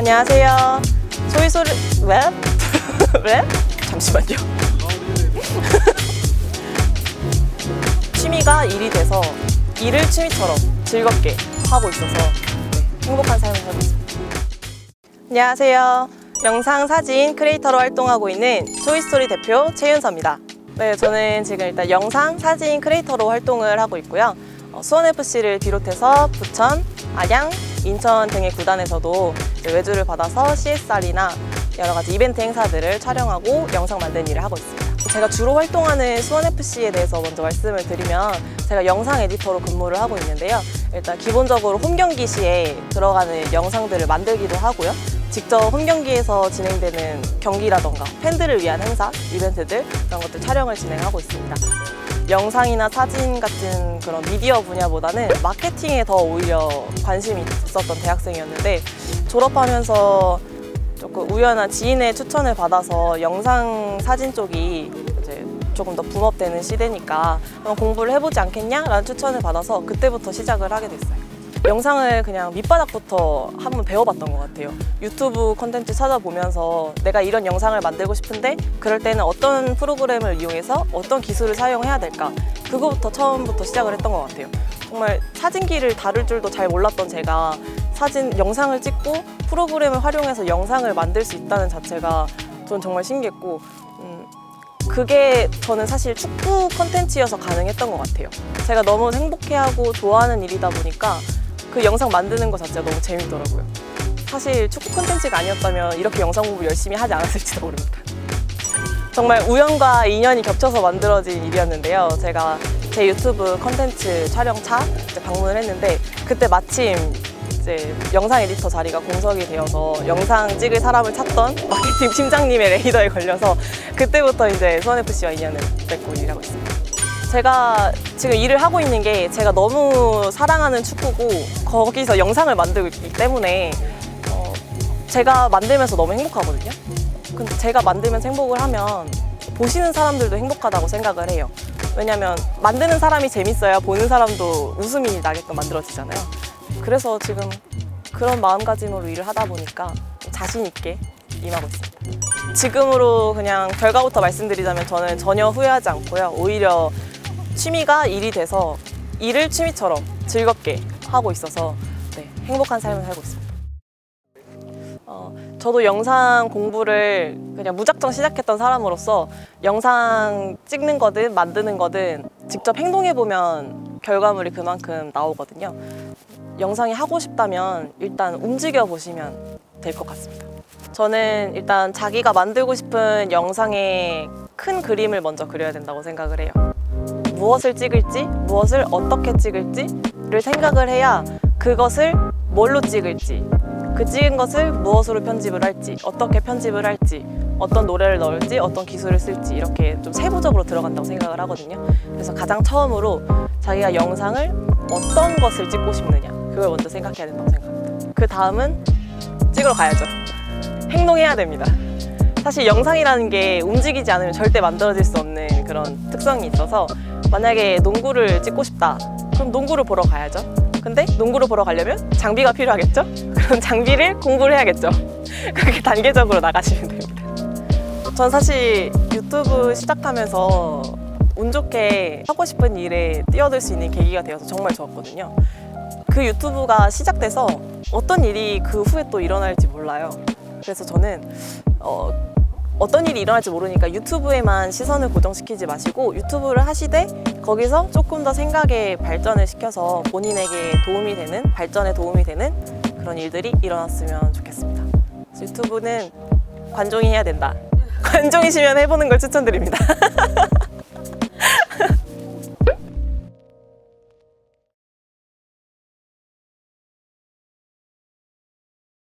안녕하세요. 소이소리 왜? 왜? 잠시만요. 취미가 일이 돼서 일을 취미처럼 즐겁게 하고 있어서 네, 행복한 삶을 살고 있습니다. 안녕하세요. 영상 사진 크리에이터로 활동하고 있는 소이스토리 대표 최윤서입니다. 네, 저는 지금 일단 영상 사진 크리에이터로 활동을 하고 있고요. 어, 수원FC를 비롯해서 부천, 안양, 인천 등의 구단에서도 외주를 받아서 CSR이나 여러 가지 이벤트 행사들을 촬영하고 영상 만드는 일을 하고 있습니다. 제가 주로 활동하는 수원FC에 대해서 먼저 말씀을 드리면 제가 영상 에디터로 근무를 하고 있는데요. 일단 기본적으로 홈 경기 시에 들어가는 영상들을 만들기도 하고요. 직접 홈 경기에서 진행되는 경기라던가 팬들을 위한 행사, 이벤트들 그런 것들 촬영을 진행하고 있습니다. 영상이나 사진 같은 그런 미디어 분야보다는 마케팅에 더 오히려 관심이 있었던 대학생이었는데 졸업하면서 조금 우연한 지인의 추천을 받아서 영상 사진 쪽이 이제 조금 더 붐업되는 시대니까 공부를 해보지 않겠냐 라는 추천을 받아서 그때부터 시작을 하게 됐어요. 영상을 그냥 밑바닥부터 한번 배워봤던 것 같아요. 유튜브 콘텐츠 찾아보면서 내가 이런 영상을 만들고 싶은데 그럴 때는 어떤 프로그램을 이용해서 어떤 기술을 사용해야 될까 그거부터 처음부터 시작을 했던 것 같아요. 정말 사진기를 다룰 줄도 잘 몰랐던 제가 사진 영상을 찍고 프로그램을 활용해서 영상을 만들 수 있다는 자체가 저는 정말 신기했고 음, 그게 저는 사실 축구 콘텐츠여서 가능했던 것 같아요. 제가 너무 행복해하고 좋아하는 일이다 보니까 그 영상 만드는 것 자체가 너무 재밌더라고요. 사실 축구 콘텐츠가 아니었다면 이렇게 영상 공부 열심히 하지 않았을지도 모릅니다. 정말 우연과 인연이 겹쳐서 만들어진 일이었는데요. 제가 제 유튜브 컨텐츠 촬영차 방문을 했는데 그때 마침 이제 영상 에디터 자리가 공석이 되어서 영상 찍을 사람을 찾던 마케팅 팀장님의 레이더에 걸려서 그때부터 이제 수원FC와 인연을 맺고 일하고 있습니다. 제가 지금 일을 하고 있는 게 제가 너무 사랑하는 축구고 거기서 영상을 만들고 있기 때문에 어, 제가 만들면서 너무 행복하거든요. 근데 제가 만들면서 행복을 하면 보시는 사람들도 행복하다고 생각을 해요. 왜냐면 만드는 사람이 재밌어야 보는 사람도 웃음이 나게끔 만들어지잖아요. 그래서 지금 그런 마음가짐으로 일을 하다 보니까 자신 있게 임하고 있습니다. 지금으로 그냥 결과부터 말씀드리자면 저는 전혀 후회하지 않고요. 오히려 취미가 일이 돼서 일을 취미처럼 즐겁게 하고 있어서 네, 행복한 삶을 살고 있습니다. 어, 저도 영상 공부를 그냥 무작정 시작했던 사람으로서 영상 찍는 거든 만드는 거든 직접 행동해 보면 결과물이 그만큼 나오거든요. 영상이 하고 싶다면 일단 움직여 보시면 될 것 같습니다. 저는 일단 자기가 만들고 싶은 영상의 큰 그림을 먼저 그려야 된다고 생각을 해요. 무엇을 찍을지, 무엇을 어떻게 찍을지를 생각을 해야 그것을 뭘로 찍을지, 그 찍은 것을 무엇으로 편집을 할지, 어떻게 편집을 할지, 어떤 노래를 넣을지, 어떤 기술을 쓸지 이렇게 좀 세부적으로 들어간다고 생각을 하거든요. 그래서 가장 처음으로 자기가 영상을 어떤 것을 찍고 싶느냐 그걸 먼저 생각해야 된다고 생각합니다. 그 다음은 찍으러 가야죠. 행동해야 됩니다. 사실 영상이라는 게 움직이지 않으면 절대 만들어질 수 없는 그런 특성이 있어서 만약에 농구를 찍고 싶다. 그럼 농구를 보러 가야죠. 근데 농구를 보러 가려면 장비가 필요하겠죠? 그럼 장비를 공부를 해야겠죠. 그렇게 단계적으로 나가시면 됩니다. 전 사실 유튜브 시작하면서 운 좋게 하고 싶은 일에 뛰어들 수 있는 계기가 되어서 정말 좋았거든요. 그 유튜브가 시작돼서 어떤 일이 그 후에 또 일어날지 몰라요. 그래서 저는 어, 어떤 일이 일어날지 모르니까 유튜브에만 시선을 고정시키지 마시고 유튜브를 하시되 거기서 조금 더 생각에 발전을 시켜서 본인에게 도움이 되는 발전에 도움이 되는 그런 일들이 일어났으면 좋겠습니다. 유튜브는 관종이 해야 된다. 관종이시면 해보는 걸 추천드립니다.